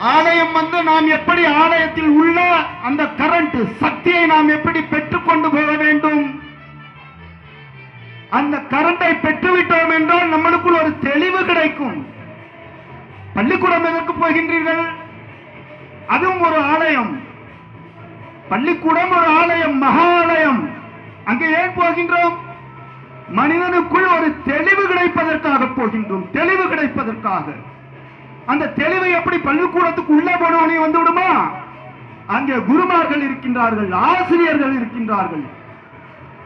ஆலயம் வந்து நாம் எப்படி ஆலயத்தில் உள்ள அந்த கரண்ட் சக்தியை நாம் எப்படி பெற்றுக்கொண்டு போக வேண்டும்? அந்த கரண்டை பெற்றுவிட்டோம் என்றால் நம்மளுக்குள் ஒரு தெளிவு கிடைக்கும். பள்ளிக்கூடம் எதற்கு போகின்றீர்கள்? அதுவும் ஒரு ஆலயம். பள்ளிக்கூடம் ஒரு ஆலயம் மகா ஆலயம். அங்கே ஏன் போகின்றோம்? மனிதனுக்குள் ஒரு தெளிவு கிடைப்பதற்காக போகின்றோம். தெளிவு கிடைப்பதற்காக. அந்த தெளிவு எப்படி பள்ளிக்கூடத்துக்கு உள்ளே போனவனே வந்து விடுமா? அங்கே குருமார்கள் இருக்கின்றார்கள் ஆசிரியர்கள் இருக்கின்றார்கள்.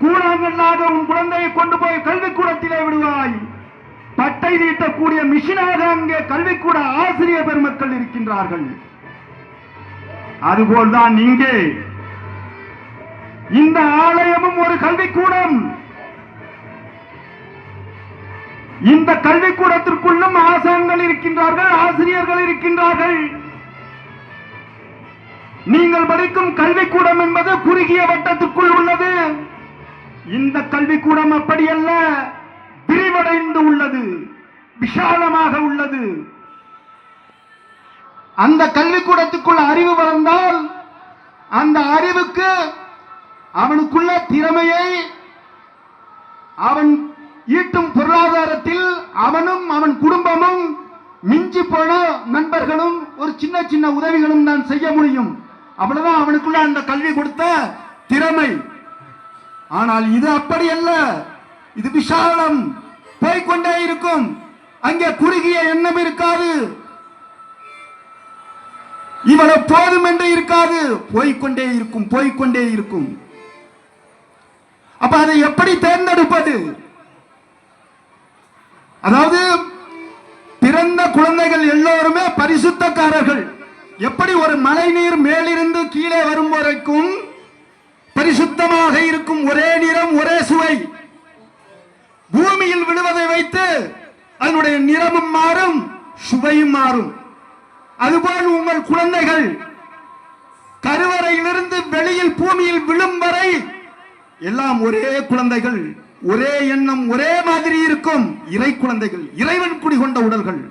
கூழாங்கல்லாக உன் குழந்தையை கொண்டு போய் கல்விக்கூடத்திலே விடுவாய். பட்டை நீட்டக்கூடிய மிஷினாக அங்கே கல்விக்கூட ஆசிரியர் பெருமக்கள் இருக்கின்றார்கள். அதுபோல்தான் இங்கே. இந்த ஆலயமும் ஒரு கல்விக்கூடம். இந்த கல்விக்கூடத்திற்குள்ளும் ஆசான்கள் இருக்கின்றார்கள் ஆசிரியர்கள் இருக்கின்றார்கள். நீங்கள் படிக்கும் கல்விக்கூடம் என்பது குறுகிய வட்டத்திற்குள் உள்ளது. இந்த கல்விக்கூடம் அப்படியல்ல விரிவடைந்து உள்ளது விஷாலமாக உள்ளது. அந்த கல்விக்கூடத்துக்குள் அறிவு வளர்ந்தால் அந்த அறிவுக்கு அவனுக்குள்ள திறமையை அவன் ஈட்டும் பொருளாதாரத்தில் அவனும் அவன் குடும்பமும் மிஞ்சி போன நண்பர்களும் ஒரு சின்ன சின்ன உதவிகளும் நான் செய்ய முடியும். அவ்வளவுதான் அவனுக்குள்ள அந்த கல்வி கொடுத்த திறமை. ஆனால் இது அப்படி அல்ல. இது விசாலம். போய்க்கொண்டே இருக்கும். அங்கே குறுகிய எண்ணம் இருக்காது. இவ்வளவு போதும் என்று இருக்காது. போய்க்கொண்டே இருக்கும் போய்க்கொண்டே இருக்கும். அப்ப அதை எப்படி தேர்ந்தெடுப்பது? அதாவது பிறந்த குழந்தைகள் எல்லோருமே பரிசுத்தக்காரர்கள். எப்படி ஒரு மழை நீர் மேலிருந்து கீழே வரும் வரைக்கும் பரிசுத்தமாக இருக்கும் ஒரே நிறம் ஒரே சுவை. பூமியில் விழுவதை வைத்து அதனுடைய நிறமும் மாறும் சுவையும் மாறும். அதுபோல் உங்கள் குழந்தைகள் கருவறையிலிருந்து வெளியில் பூமியில் விழும் வரை எல்லாம் ஒரே குழந்தைகள். ஒரே எண்ணம் ஒரே மாதிரி இருக்கும் இறை குழந்தைகள் இறைவன் குடிகொண்ட உடல்கள்.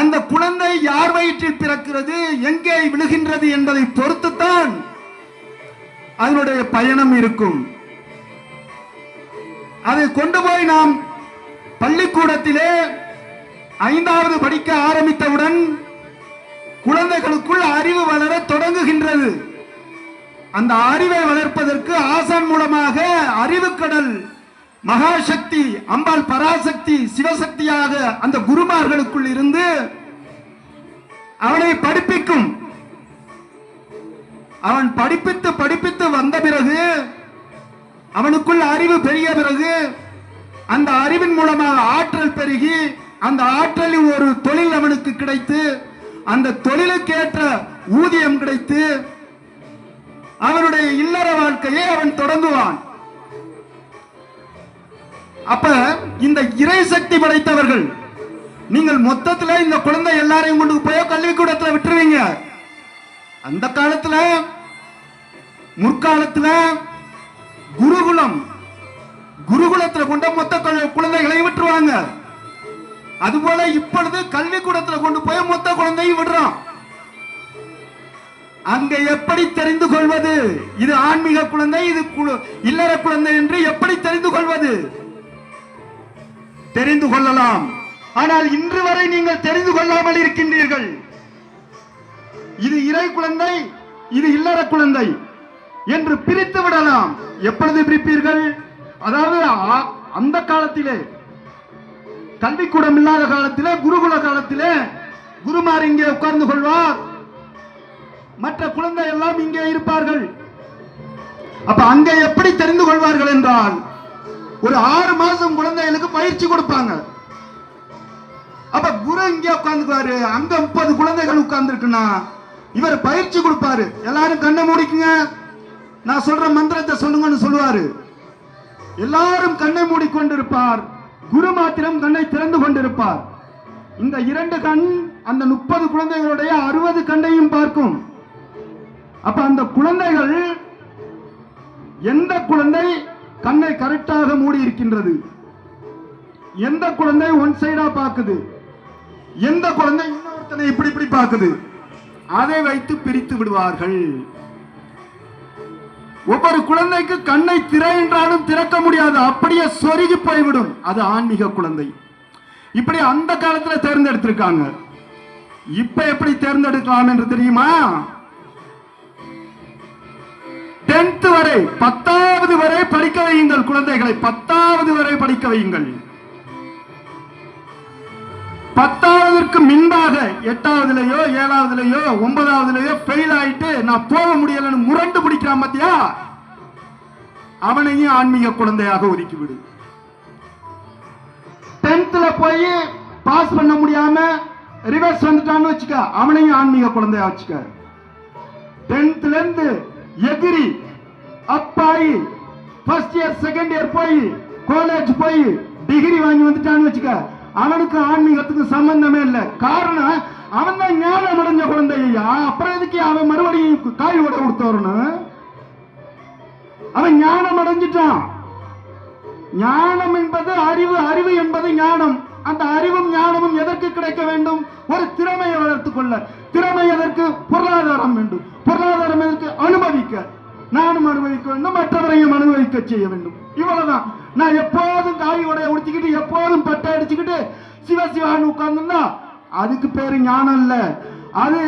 அந்த குழந்தை யார் வயிற்றில் பிறக்கிறது எங்கே விழுகின்றது என்பதை பொறுத்துத்தான் அதனுடைய பயணம் இருக்கும். அதை கொண்டு போய் நாம் பள்ளிக்கூடத்திலே ஐந்தாவது படிக்க ஆரம்பித்தவுடன் குழந்தைகளுக்குள் அறிவு வளர தொடங்குகின்றது. அந்த அறிவை வளர்ப்பதற்கு ஆசான் மூலமாக அறிவுக்கடல் மகாசக்தி அம்பாள் பராசக்தி சிவசக்தியாக அந்த குருமார்களுக்குள் இருந்து அவனை படிப்பிக்கும். அவன் படிப்பித்து படிப்பித்து வந்த பிறகு அவனுக்குள் அறிவு பெரிய பிறகு அந்த அறிவின் மூலமாக ஆற்றல் பெருகி அந்த ஆற்றலில் ஒரு தொழில் அவனுக்கு கிடைத்து அந்த தொழிலுக்கேற்ற ஊதியம் கிடைத்து அவனுடைய இல்லற வாழ்க்கையை அவன் தொடங்குவான். அப்ப இந்த இறை சக்தி படைத்தவர்கள் நீங்கள் மொத்தத்துல இந்த குழந்தை எல்லாரையும் கொண்டு போய் கல்விக்கூடத்துல விட்டுருவீங்க. அந்த காலத்துல முற்காலத்துல குருகுலம் குருகுலத்துல கொண்ட மொத்த குழந்தைகளை விட்டுருவாங்க. அதுபோல இப்பொழுது கல்விக்கூடத்துல கொண்டு போய் மொத்த குழந்தையும் விடுறோம் அங்க எப்படி தெரிந்து கொள்வது? இது ஆன்மீக குழந்தை இது இல்லற குழந்தை என்று எப்படி தெரிந்து கொள்வது? தெரிந்து கொள்ளலாம். ஆனால் இன்று வரை நீங்கள் தெரிந்து கொள்ளாமல் இருக்கின்றீர்கள். இது இறை குழந்தை இது இல்லற குழந்தை என்று பிரித்து விடலாம். எப்பொழுது பிரிப்பீர்கள்? அதாவது ஆ- அந்த காலத்திலே. கல்விக்கூடம் இல்லாத காலத்திலே குருகுல காலத்திலே. குருமார் இங்கே உட்கார்ந்து கொள்வார். மற்ற குழந்தை எல்லாம் இங்கே இருப்பார்கள். அப்ப அங்க எப்படி தெரிந்து கொள்வார்கள் என்றால் ஒரு ஆறு மாசம் குழந்தைகளுக்கு பயிற்சி கொடுப்பாங்க. அப்ப குரு இங்க உட்கார்ந்துக்குவாரு. அங்க முப்பது குழந்தைகள் உட்கார்ந்துருக்குன்னா இவர் பயிற்சி கொடுப்பாரு. எல்லாரும் கண்ணை மூடிக்குங்க. நான் சொல்ற மந்திரத்தை சொல்லுங்கன்னு சொல்லுவாரு. எல்லாரும் கண்ணை மூடிக்கொண்டிருப்பார். குரு மாத்திரம் கண்ணை திறந்து கொண்டிருப்பார். இந்த இரண்டு கண் அந்த முப்பது குழந்தைகளுடைய அறுபது கண்ணையும் பார்க்கும். அப்ப அந்த குழந்தைகள் எந்த குழந்தை கண்ணை கரெக்டாக மூடி இருக்கின்றது? எந்த குழந்தை ஒன் சைடா பார்க்குது எந்த குழந்தை இன்னொருத்தனை இப்படி இப்படி பார்க்குது அதை வைத்து பிரித்து விடுவார்கள். ஒவ்வொரு குழந்தைக்கு கண்ணை திற என்றாலும் திறக்க முடியாது. அப்படியே சொருகி போய்விடும். அது ஆன்மீக குழந்தை. இப்படி அந்த காலத்துல தேர்ந்தெடுத்திருக்காங்க. இப்ப எப்படி தேர்ந்தெடுக்கலாம் என்று தெரியுமா? டென்த் வரை பத்தாவது வரை படிக்க வையுங்கள் குழந்தைகளை. பத்தாவது வரை படிக்க வையுங்கள். பத்தாவதற்கு முன்பாக எட்டாவதுலயோ ஏழாவதுலயோ ஒன்பதாவதுலயோ ஃபெயில் ஆயிட்டு நான் போக முடியலன்னு முரண்டு பிடிக்கிறான் பாத்தியா? அவனையும் ஆன்மீக குழந்தையாக ஒதுக்கிவிடு. டென்த்ல போய் பாஸ் பண்ண முடியாம ரிவர்ஸ் வந்துட்டான்னு வச்சுக்க அவனையும் ஆன்மீக குழந்தையா வச்சுக்க. டென்த்ல இருந்து எதிரி அப்பாயி ஃபர்ஸ்ட் இயர் செகண்ட் இயர் போய் காலேஜ் போய் டிகிரி வாங்கி வந்துட்டான்னு வச்சுக்க அவனுக்கு ஆன்மீகத்துக்கு சம்பந்தமே இல்லை. காரணம் அவன் தான் ஞானம் அடைஞ்ச குழந்தையா? அப்புறம் எதுக்கு அவன் மறுபடியும் காய் ஓட கொடுத்து அவன் ஞானம் அடைஞ்சிட்டான். ஞானம் என்பது அறிவு அறிவு என்பது ஞானம். அந்த அறிவும் ஞானமும் எதற்கு கிடைக்க வேண்டும்? ஒரு திறமையை வளர்த்துக் கொள்ள. திறமை எதற்கு? பொருளாதாரம் வேண்டும். பொருளாதாரம் எதற்கு? அனுபவிக்க. நானும் அனுபவிக்க வேண்டும் மற்றவரையும் அனுபவிக்க செய்ய வேண்டும். இவ்வளவுதான். நான் எப்போதும் காய் உடைய உடிச்சுக்கிட்டு எப்போதும் பட்டை அடிச்சுக்கிட்டு சிவ சிவான்னு உட்கார்ந்துன்னா அதுக்கு பேரு ஞானம் இல்ல. அது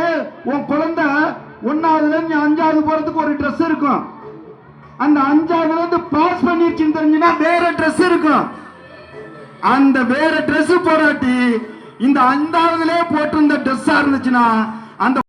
உன் குழந்தை ஒன்னாவதுல இருந்து அஞ்சாவது போறதுக்கு ஒரு ட்ரெஸ் இருக்கும். அந்த அஞ்சாவதுல இருந்து பாஸ் பண்ணிருச்சுன்னு தெரிஞ்சுன்னா வேற ட்ரெஸ் இருக்கும். அந்த வேற ட்ரெஸ் போடாட்டி இந்த அஞ்சாவதுல போட்டிருந்த ட்ரெஸ்ஸா இருந்துச்சுன்னா அந்த